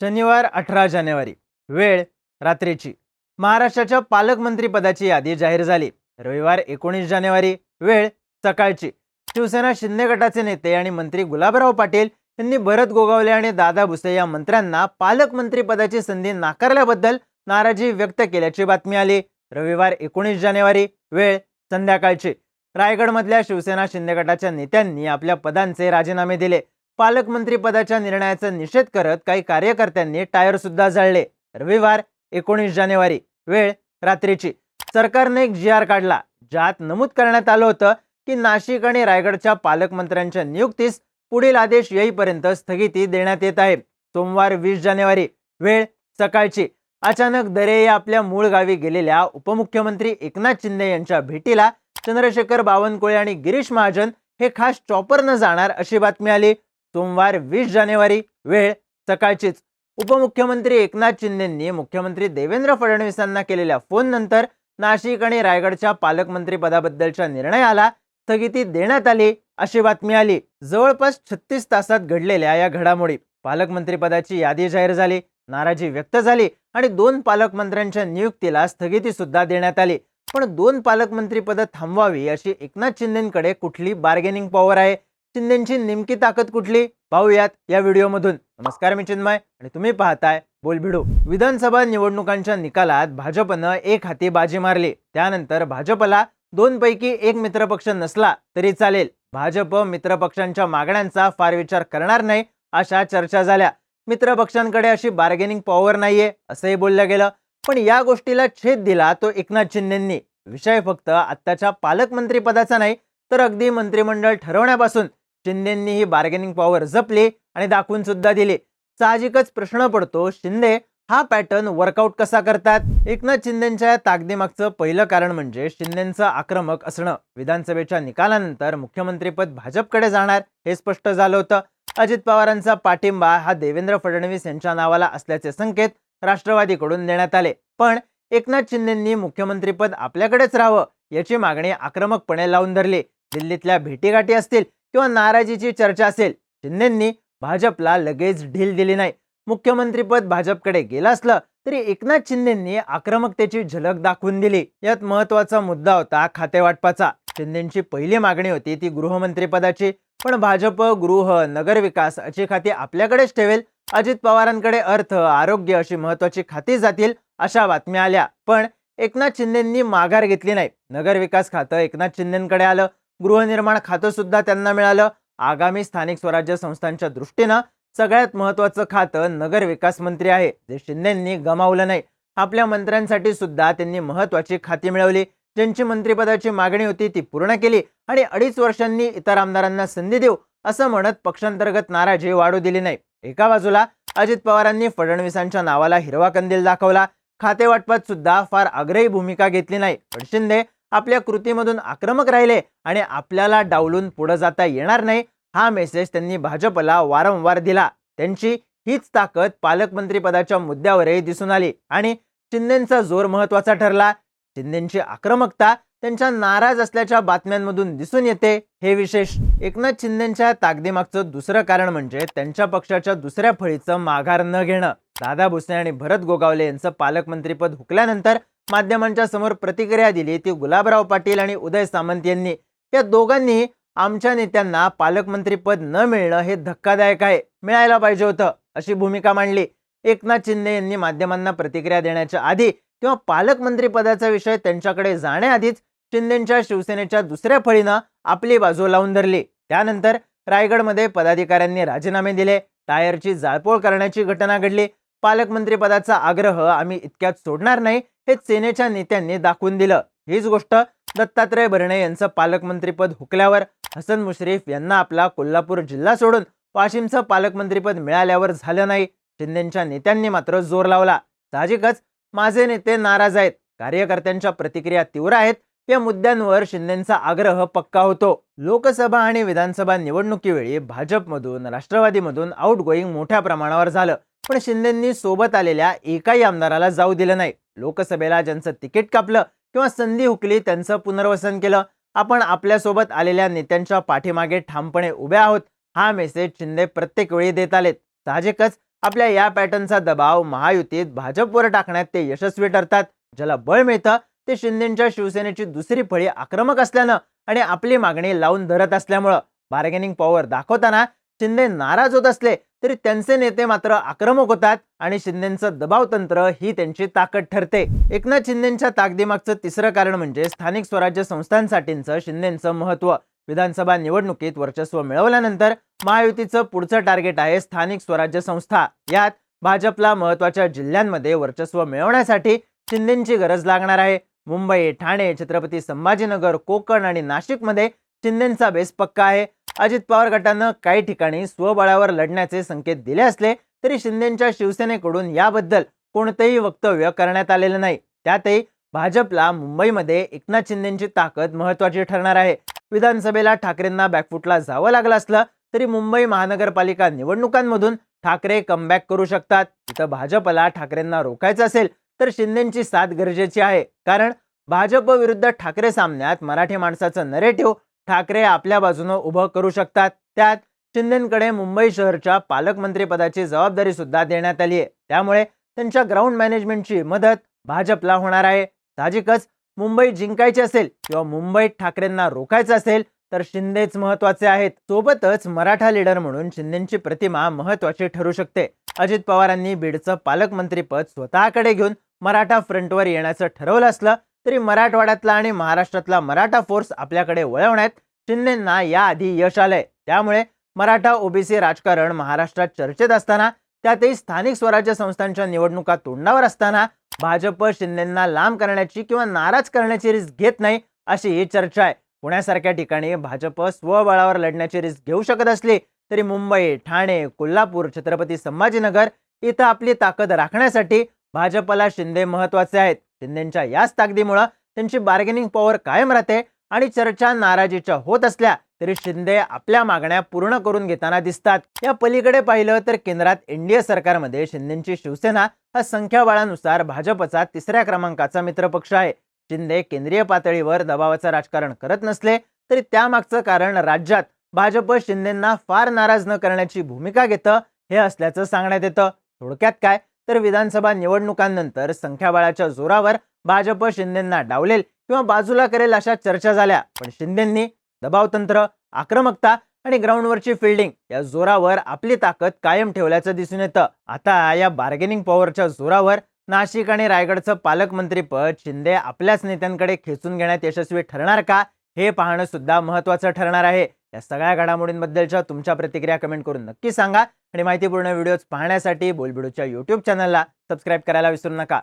शनिवार अठरा जानेवारी वेळ रात्रीची. महाराष्ट्राच्या पालकमंत्रीपदाची यादी जाहीर झाली. रविवार एकोणीस जानेवारी वेळ सकाळची. शिवसेना शिंदे गटाचे नेते आणि मंत्री गुलाबराव पाटील यांनी भरत गोगावले आणि दादा भुसे या मंत्र्यांना पालकमंत्रीपदाची संधी नाकारल्याबद्दल नाराजी व्यक्त केल्याची बातमी आली. रविवार एकोणीस जानेवारी वेळ संध्याकाळची. रायगडमधल्या शिवसेना शिंदे गटाच्या नेत्यांनी आपल्या पदांचे राजीनामे दिले. पालकमंत्रीपदाच्या निर्णयाचा निषेध करत काही कार्यकर्त्यांनी टायर सुद्धा जाळले. रविवार एकोणीस जानेवारी. वेळ रात्रीची. सरकारने एक जी आर काढला. ज्यात नमूद करण्यात आलं होतं की नाशिक आणि रायगडच्या पालकमंत्र्यांच्या नियुक्तीस पुढील आदेश येईपर्यंत स्थगिती देण्यात येत आहे. सोमवार वीस जानेवारी. वेळ सकाळची. अचानक दरे या आपल्या मूळ गावी गेलेल्या उपमुख्यमंत्री एकनाथ शिंदे यांच्या भेटीला चंद्रशेखर बावनकुळे आणि गिरीश महाजन हे खास चॉपरनं जाणार अशी बातमी आली. सोमवार वीस जानेवारी वेळ सकाळचीच. उपमुख्यमंत्री एकनाथ शिंदेंनी मुख्यमंत्री देवेंद्र फडणवीसांना केलेल्या फोन नंतर नाशिक आणि रायगडच्या पालकमंत्री पदाबद्दलच्या निर्णयाला स्थगिती देण्यात आली अशी बातमी आली. जवळपास छत्तीस तासात घडलेल्या या घडामोडी. पालकमंत्रीपदाची यादी जाहीर झाली नाराजी व्यक्त झाली आणि दोन पालकमंत्र्यांच्या नियुक्तीला स्थगिती सुद्धा देण्यात आली. पण दोन पालकमंत्रीपदं थांबवावी अशी एकनाथ शिंदेकडे कुठली बार्गेनिंग पॉवर आहे? शिंदेची नेमकी ताकद कुठली? पाहूयात या व्हिडिओमधून. नमस्कार मी चिन्मय आणि तुम्ही पाहताय बोलभिडू विधानसभा निवडणुकांच्या निकालात भाजपनं एक हाती बाजी मारली. त्यानंतर भाजपला दोन पैकी एक मित्रपक्ष नसला तरी चालेल. भाजप मित्रपक्षांच्या मागण्यांचा फार विचार करणार नाही अशा चर्चा झाल्या. मित्रपक्षांकडे अशी बार्गेनिंग पॉवर नाहीये असंही बोललं गेलं. पण या गोष्टीला छेद दिला तो एकनाथ शिंदेंनी. विषय फक्त आत्ताच्या पालकमंत्री पदाचा नाही तर अगदी मंत्रिमंडळ ठरवण्यापासून. शिंदेंनी ही बार्गेनिंग पॉवर जपली आणि दाखवून सुद्धा दिली. साहजिकच प्रश्न पडतो शिंदे हा पॅटर्न वर्कआउट कसा करतात? एकनाथ शिंदेच्या या ताकदीमागचं पहिलं कारण म्हणजे शिंदेचं आक्रमक असणं. विधानसभेच्या निकालानंतर मुख्यमंत्रीपद भाजपकडे जाणार हे स्पष्ट झालं होतं. अजित पवारांचा पाठिंबा हा देवेंद्र फडणवीस यांच्या नावाला असल्याचे संकेत राष्ट्रवादीकडून देण्यात आले. पण एकनाथ शिंदेंनी मुख्यमंत्रीपद आपल्याकडेच राहावं याची मागणी आक्रमकपणे लावून धरली. दिल्लीतल्या भेटीगाठी असतील किंवा नाराजीची चर्चा असेल शिंदेंनी भाजपला लगेच ढील दिली नाही. मुख्यमंत्रीपद भाजपकडे गेलं असलं तरी एकनाथ शिंदेंनी आक्रमकतेची झलक दाखवून दिली. यात महत्त्वाचा मुद्दा होता खातेवाटपाचा. शिंदेची पहिली मागणी होती ती गृहमंत्रीपदाची. पण भाजप गृह नगरविकास अशी खाती आपल्याकडेच ठेवेल. अजित पवारांकडे अर्थ आरोग्य अशी महत्वाची खाती जातील अशा बातम्या आल्या. पण एकनाथ शिंदेंनी माघार घेतली नाही. नगरविकास खातं एकनाथ शिंदेकडे आलं. गृहनिर्माण खातं सुद्धा त्यांना मिळालं. आगामी स्थानिक स्वराज्य संस्थांच्या दृष्टीनं सगळ्यात महत्वाचं खातं नगर विकास मंत्री आहे. जे शिंदेंनी गमावलं नाही. आपल्या मंत्र्यांसाठी सुद्धा त्यांनी महत्वाची खाती मिळवली. ज्यांची मंत्रिपदाची मागणी होती ती पूर्ण केली. आणि अडीच वर्षांनी इतर आमदारांना संधी देऊ असं म्हणत पक्षांतर्गत नाराजी वाढू दिली नाही. एका बाजूला अजित पवारांनी फडणवीसांच्या नावाला हिरवा कंदील दाखवला. खाते वाटपात सुद्धा फार आग्रही भूमिका घेतली नाही. पण शिंदे आपल्या कृतीमधून आक्रमक राहिले आणि आपल्याला डावलून पुढे जाता येणार नाही हा मेसेज त्यांनी भाजपला वारंवार दिला. त्यांची हीच ताकद पालकमंत्रीपदाच्या मुद्द्यावरही दिसून आली आणि शिंदेचा जोर महत्त्वाचा ठरला. शिंदेची आक्रमकता त्यांच्या नाराज असल्याच्या बातम्यांमधून दिसून येते. हे विशेष एकनाथ शिंदेच्या ताकदीमागचं दुसरं कारण म्हणजे त्यांच्या पक्षाच्या दुसऱ्या फळीचं माघार न घेणं. दादा भुसे आणि भरत गोगावले यांचं पालकमंत्रीपद हुकल्यानंतर माध्यमांच्या समोर प्रतिक्रिया दिली. ती गुलाबराव पाटील आणि उदय सामंत यांनी. या दोघांनी आमच्या नेत्यांना पालकमंत्रीपद न मिळणं हे धक्कादायक आहे. मिळायला पाहिजे होतं अशी भूमिका मांडली. एकनाथ शिंदे यांनी माध्यमांना प्रतिक्रिया देण्याच्या आधी किंवा पालकमंत्री पदाचा विषय त्यांच्याकडे जाण्याआधीच शिंदेच्या शिवसेनेच्या दुसऱ्या फळीनं आपली बाजू लावून धरली. त्यानंतर रायगडमध्ये पदाधिकाऱ्यांनी राजीनामे दिले. टायरची जाळपोळ करण्याची घटना घडली. पालकमंत्री पदाचा आग्रह आम्ही इतक्यात सोडणार नाही हे सेनेच्या नेत्यांनी दाखवून दिलं. हीच गोष्ट दत्तात्रय भरणे यांचं पालकमंत्रीपद हुकल्यावर हसन मुश्रीफ यांना आपला कोल्हापूर जिल्हा सोडून वाशिमचं पालकमंत्रीपद मिळाल्यावर झालं नाही. शिंदेच्या नेत्यांनी मात्र जोर लावला. साहजिकच माझे नेते नाराज आहेत. कार्यकर्त्यांच्या प्रतिक्रिया तीव्र आहेत. या मुद्द्यांवर शिंदेचा आग्रह पक्का होतो. लोकसभा आणि विधानसभा निवडणुकीवेळी भाजपमधून राष्ट्रवादीमधून आउट गोईंग मोठ्या प्रमाणावर झालं. पण शिंदेंनी सोबत आलेल्या एकाही आमदाराला जाऊ दिलं नाही. लोकसभेला ज्यांचं तिकीट कापलं किंवा संधी हुकली त्यांचं पुनर्वसन केलं. आपण आपल्यासोबत आलेल्या नेत्यांच्या पाठीमागे ठामपणे उभे आहोत. हा मेसेज शिंदे प्रत्येक वेळी देत आलेत. साहजिकच आपल्या या पॅटर्नचा दबाव महायुतीत भाजपवर टाकण्यात ते यशस्वी ठरतात. ज्याला बळ मिळतं ते शिंदेच्या शिवसेनेची दुसरी फळी आक्रमक असल्यानं आणि आपली मागणी लावून धरत असल्यामुळं. बार्गेनिंग पॉवर दाखवताना शिंदे नाराज होत असले तरी त्यांचे नेते मात्र आक्रमक होतात आणि शिंदेचं दबाव तंत्र ही त्यांची ताकद ठरते. एकनाथ शिंदेच्या ताकदीमागचं तिसरं कारण म्हणजे स्थानिक स्वराज्य संस्थांसाठीचं शिंदेचं महत्त्व विधानसभा निवडणुकीत वर्चस्व मिळवल्यानंतर महायुतीचं पुढचं टार्गेट आहे स्थानिक स्वराज्य संस्था. यात भाजपला महत्त्वाच्या जिल्ह्यांमध्ये वर्चस्व मिळवण्यासाठी शिंदेची गरज लागणार आहे. मुंबई ठाणे छत्रपती संभाजीनगर कोकण आणि नाशिकमध्ये शिंदेचा बेस पक्का आहे. अजित पवार गटानं काही ठिकाणी स्वबळावर लढण्याचे संकेत दिले असले तरी शिंदेच्या शिवसेनेकडून याबद्दल कोणतेही वक्तव्य करण्यात आलेलं नाही. त्यातही भाजपला मुंबईमध्ये एकनाथ शिंदेची ताकद महत्वाची ठरणार आहे. विधानसभेला ठाकरेंना बॅकफुटला जावं लागलं असलं तरी मुंबई महानगरपालिका निवडणुकांमधून ठाकरे कमबॅक करू शकतात. इथं भाजपला ठाकरेंना रोखायचं असेल तर शिंदेची साथ गरजेची आहे. कारण भाजप विरुद्ध ठाकरे सामन्यात मराठी माणसाचं नरेटिव्ह ठाकरे आपल्या बाजूनं उभं करू शकतात. त्यात शिंदेकडे मुंबई शहरच्या पालकमंत्रीपदाची जबाबदारी सुद्धा देण्यात आली आहे. त्यामुळे त्यांच्या ग्राउंड मॅनेजमेंटची मदत भाजपला होणार आहे. साहजिकच मुंबई जिंकायची असेल किंवा मुंबईत ठाकरेंना रोखायचं असेल तर शिंदेच महत्त्वाचे आहेत. सोबतच मराठा लीडर म्हणून शिंदेची प्रतिमा महत्वाची ठरू शकते. अजित पवारांनी बीडचं पालकमंत्रीपद स्वतःकडे घेऊन मराठा फ्रंटवर येण्याचं ठरवलं असलं तरी मराठवाड्यातला आणि महाराष्ट्रातला मराठा फोर्स आपल्याकडे वळवण्यात शिंदेना याआधी यश आलंय. त्यामुळे मराठा ओबीसी राजकारण महाराष्ट्रात चर्चेत असताना त्यातही स्थानिक स्वराज्य संस्थांच्या निवडणुका तोंडावर असताना भाजप शिंदेना लांब करण्याची किंवा नाराज करण्याची रिस्क घेत नाही अशी ही चर्चा आहे. पुण्यासारख्या ठिकाणी भाजप स्वबळावर लढण्याची रिस्क घेऊ शकत असली तरी मुंबई ठाणे कोल्हापूर छत्रपती संभाजीनगर इथं आपली ताकद राखण्यासाठी भाजपला शिंदे महत्त्वाचे आहेत. शिंदेच्या याच ताकदीमुळं त्यांची बार्गेनिंग पॉवर कायम राहते आणि चर्चा नाराजीच्या होत असल्या तरी शिंदे आपल्या मागण्या पूर्ण करून घेताना दिसतात. या पलीकडे पाहिलं तर केंद्रात एनडीए सरकारमध्ये शिंदेची शिवसेना हा संख्याबळानुसार भाजपचा तिसऱ्या क्रमांकाचा मित्रपक्ष आहे. शिंदे केंद्रीय पातळीवर दबावाचं राजकारण करत नसले तरी त्यामागचं कारण राज्यात भाजप शिंदेना फार नाराज न करण्याची भूमिका घेतं हे असल्याचं सांगण्यात येतं. थोडक्यात काय? तर विधानसभा निवडणुकांनंतर संख्याबळाच्या जोरावर भाजप शिंदेना डावलेल किंवा बाजूला करेल अशा चर्चा झाल्या. पण शिंदेंनी दबावतंत्र आक्रमकता आणि ग्राउंडवरची फिल्डिंग या जोरावर आपली ताकद कायम ठेवल्याचं दिसून येतं. आता या बार्गेनिंग पॉवरच्या जोरावर नाशिक आणि रायगडचं पालकमंत्रीपद शिंदे आपल्याच नेत्यांकडे खेचून घेण्यात यशस्वी ठरणार का? हे पाहणं सुद्धा महत्वाचं ठरणार आहे. या सगळ्या घडामोडींबद्दलच्या तुमच्या प्रतिक्रिया कमेंट करून नक्की सांगा. आणि माहितीपूर्ण व्हिडिओज पाहण्यासाठी बोलबिडूच्या यूट्यूब चॅनलला सबस्क्राईब करायला विसरू नका.